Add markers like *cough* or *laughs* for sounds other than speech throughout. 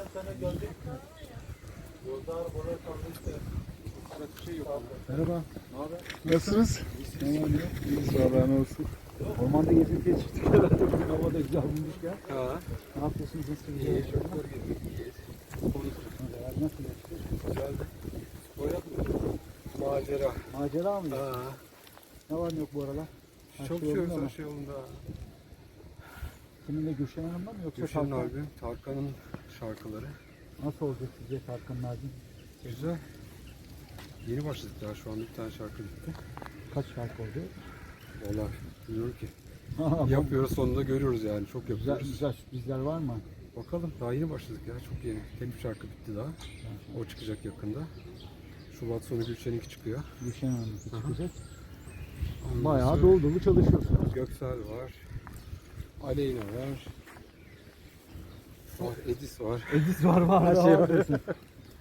geçen sene geldik. Yolda arabalar kalmıştı. Merhaba. Nasılsınız? İyiyiz valla ne olsun. Ormanda gezintiye çıktık herhalde. Bugün hava da güzel bulmuşken. Ha. Ne yapıyorsunuz? Nasıl bir şey? İyi, çok iyi. Nasıl geçti? Güzeldi. O yapmıyor. Macera. Macera mı? Ha. Ne var ne yok bu aralar? Her Çok şey şey yolunda mı? şey yolunda. Kiminle Gülşen Hanım'la mı yoksa Gülşen Tarkan? albüm, Tarkan'ın şarkıları. Nasıl olacak sizce Tarkan'ın albüm? Güzel. Yeni başladık daha şu anda bir tane şarkı bitti. Kaç şarkı oldu? Valla bilmiyorum ki. *laughs* Yapıyor. Yapıyoruz sonunda görüyoruz yani çok Güzel, yapıyoruz. güzel sürprizler var mı? Bakalım daha yeni başladık ya çok yeni. Tek bir şarkı bitti daha. O çıkacak yakında. Şubat sonu Gülşen'inki çıkıyor. Gülşen Hanım'la çıkacak. Ondan Bayağı sonra dolu dolu çalışıyorsunuz. Göksel var. Aleyna var. Var, Edis var. Edis var var. Her şey var.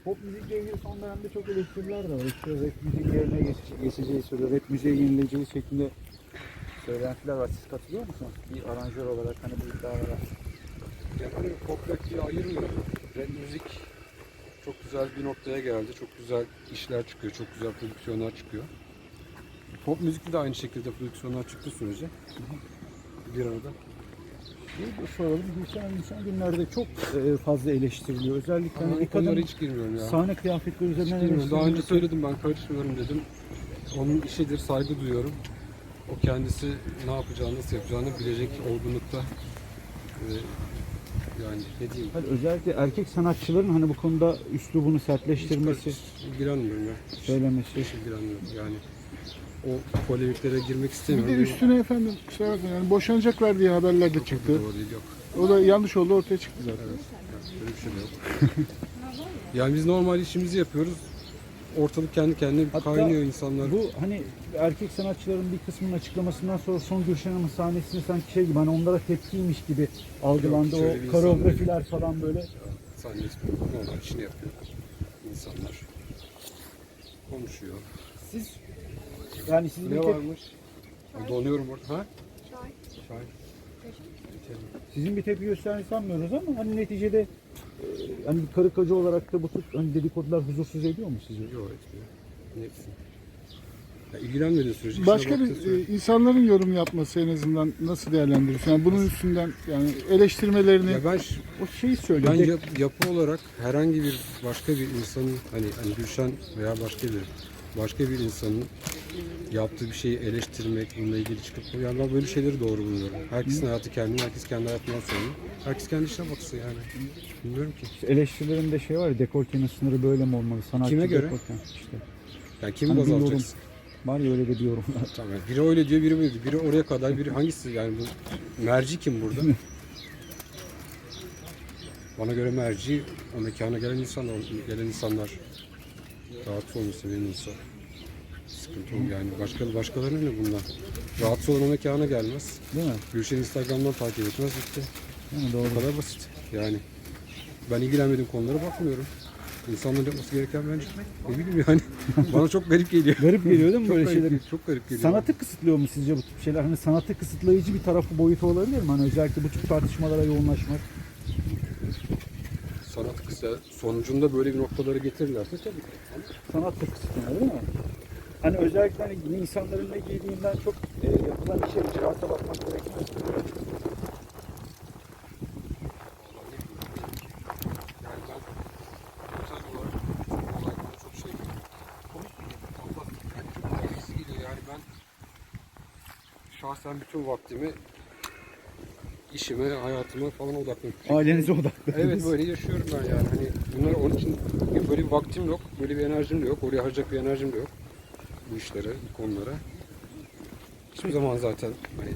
Pop müzikle ilgili son dönemde çok eleştiriler de var. İşte rap müzik yerine geç, geçeceği söylüyor. Rap müziğe yenileceği şeklinde söylentiler var. Siz katılıyor musunuz? Bir aranjör olarak hani bu iddialara. Yani pop rap diye ayırmıyorum. Rap müzik çok güzel bir noktaya geldi. Çok güzel işler çıkıyor. Çok güzel prodüksiyonlar çıkıyor. Pop müzikte de aynı şekilde prodüksiyonlar çıktı sürece. Bir arada. Bir soralım. Gülşen son günlerde çok e, fazla eleştiriliyor. Özellikle hani Ama bir konulara kadın hiç girmiyorum ya. sahne kıyafetleri Hiç üzerinden girmiyorum. Daha önce söyledim ben karışmıyorum dedim. Onun işidir, saygı duyuyorum. O kendisi ne yapacağını, nasıl yapacağını bilecek olgunlukta. Yani ne diyeyim? Hani özellikle erkek sanatçıların hani bu konuda üslubunu Hiç sertleştirmesi, karış- ilgilenmiyorum ya. Hiç, söylemesi. hiç ilgilenmiyorum yani. O polemiklere girmek Bir istemiyorum. de Benim- üstüne efendim kusura bakmayın yani boşanacaklar diye haberler de çıktı. Doğru değil yok. O da yanlış oldu ortaya çıktı zaten. Evet. Yani böyle bir şey de yok. *laughs* yani biz normal işimizi yapıyoruz. Ortalık kendi kendine Hatta kaynıyor insanlar. Bu hani erkek sanatçıların bir kısmının açıklamasından sonra son Gülşen Hanım'ın sahnesini sanki şey gibi hani onlara tepkiymiş gibi algılandı. Yok, bir o koreografiler falan böyle. Zannetmiyorum. Normal işini yapıyor. İnsanlar konuşuyor. Siz yani sizin bir, Ne tep- varmış? Donuyorum orada. Ha? Çay. Çay. sizin bir tepki gösterdiğini sanmıyoruz ama hani neticede e, hani bir karı koca olarak da bu tip hani dedikodular huzursuz ediyor mu sizi? Yok etmiyor. Ne etsin? Ya ilgilenmediği sürece işine Başka baktığı bir sürece- e, insanların yorum yapması en azından nasıl değerlendiriyorsun? Yani bunun üstünden yani eleştirmelerini ya ben ş- O şeyi ben yap- yapı olarak herhangi bir başka bir insanın hani hani Gülşen veya başka bir başka bir insanın yaptığı bir şeyi eleştirmek, bununla ilgili çıkıp yani ben böyle şeyleri doğru buluyorum. Herkesin hayatı kendine, herkes kendi hayatından sorumlu. Herkes kendi işine baksın yani. Bilmiyorum ki. eleştirilerinde şey var ya dekoltenin sınırı böyle mi olmalı? Sanatçı Kime göre? dekolten işte. Yani kimi Hani baz yorum. alacaksın? Var ya öyle de bir yorum. *laughs* Tamam. yani Biri öyle diyor, biri böyle diyor. Biri oraya kadar, biri hangisi yani bu merci kim burada? Bana göre merci o mekana gelen insanlar, gelen insanlar rahatsız olmuşsa memnunsa sıkıntı yok yani başka başkalarına ne bundan? Rahatsız olan mekana gelmez. Değil mi? Gülşen Instagram'dan takip etmez. Değil mi? Doğru. Bu kadar basit. Yani ben ilgilenmediğim konulara bakmıyorum. İnsanların yapması gereken bence ne bileyim yani. *laughs* Bana çok garip geliyor. Garip geliyor değil mi Çok böyle garip şeyler? Çok garip geliyor. Sanatı kısıtlıyor mu sizce bu tip şeyler? Hani sanatı kısıtlayıcı bir tarafı boyutu olabilir mi? Hani özellikle bu tip tartışmalara yoğunlaşmak. sanat kısa sonucunda böyle bir noktalara getirirlerse tabii ki. Sanat da kısıtlanıyor değil mi? Hani özellikle hani insanların ne giydiğinden çok e, yapılan işe icraata bakmak şey ben şahsen bütün vaktimi işime, hayatıma falan odaklıyorum. Ailenize odaklı. Evet böyle yaşıyorum ben yani. Hani bunlar onun için böyle bir vaktim yok, böyle bir enerjim de yok. Oraya harcayacak bir enerjim de yok. Bu işlere, bu konulara. Hiçbir zaman zaten hani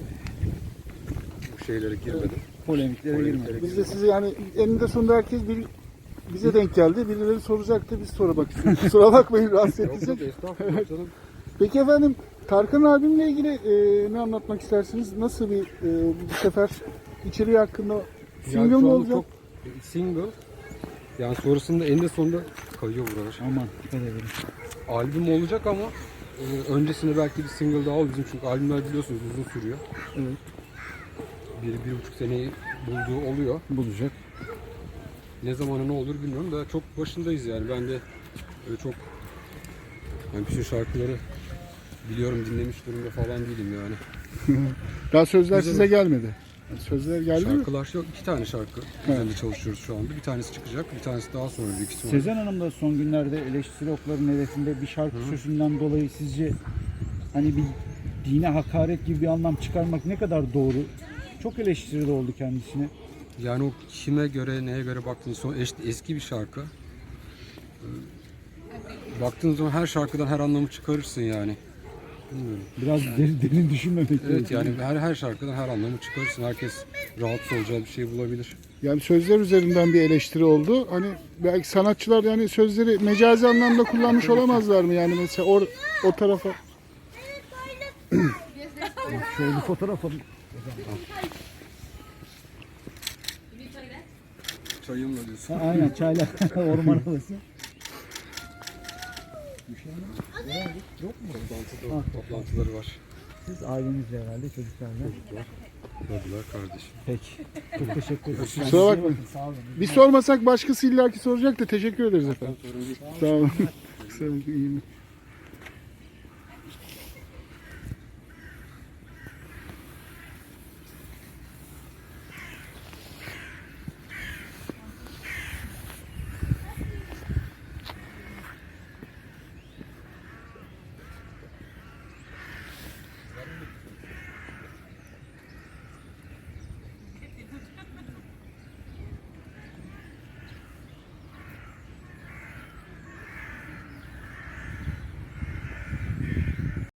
bu şeylere girmedim. Polemiklere Polemiklere girmek. biz de sizi yani eninde sonunda herkes bir bize denk geldi. Birileri soracaktı biz sormak istedik. *laughs* Kusura bakmayın rahatsız estağfurullah canım. Peki efendim Tarkan abimle ilgili e, ne anlatmak istersiniz? Nasıl bir e, bu sefer içeriği hakkında single Yani mi olacak? Çok single. Yani sonrasında eninde sonunda kayıyor buralar. Aman dikkat edelim. Albüm olacak ama e, öncesinde belki bir single daha bizim çünkü albümler biliyorsunuz uzun sürüyor. Evet. Bir, bir buçuk seneyi bulduğu oluyor. Bulacak. ne zamana ne olur bilmiyorum da çok başındayız yani. Ben de öyle çok yani bütün şarkıları biliyorum dinlemiş durumda falan değilim yani. *laughs* Daha sözler Güzel. size gelmedi. Sözler geldi mi? Şarkılar yok. iki tane şarkı üzerinde çalışıyoruz şu anda. Bir tanesi çıkacak, bir tanesi daha sonra büyük ihtimalle. Sezen Hanım da son günlerde eleştiri okların neresinde bir şarkı sözünden dolayı sizce hani bir dine hakaret gibi bir anlam çıkarmak ne kadar doğru? Çok eleştirili oldu kendisine. Yani o kime göre, neye göre baktığınız son es- eski bir şarkı. Ee, Baktığınız zaman her şarkıdan her anlamı çıkarırsın yani. Bilmiyorum. Biraz derin, derin düşünmemek Evet gerekiyor. yani her her şarkıdan her anlamı çıkarırsın. Herkes rahatsız olacağı bir şey bulabilir. Yani sözler üzerinden bir eleştiri oldu. Hani belki sanatçılar yani sözleri mecazi anlamda kullanmış olamazlar mı? Yani mesela o, o tarafa Şöyle bir fotoğraf alın. Çayımla diyorsun. Ha, aynen çayla *laughs* orman havası. Yok mu? Toplantıda, toplantıları var. Siz ailenizle herhalde çocuklarla. Babalar kardeşim. Peki. Çok teşekkür ederim. Kusura bakmayın. Sağ olun. bir sormasak başkası illaki soracak da teşekkür ederiz efendim. Sorun değil. Sağ olun. *laughs* Kusura bakmayın.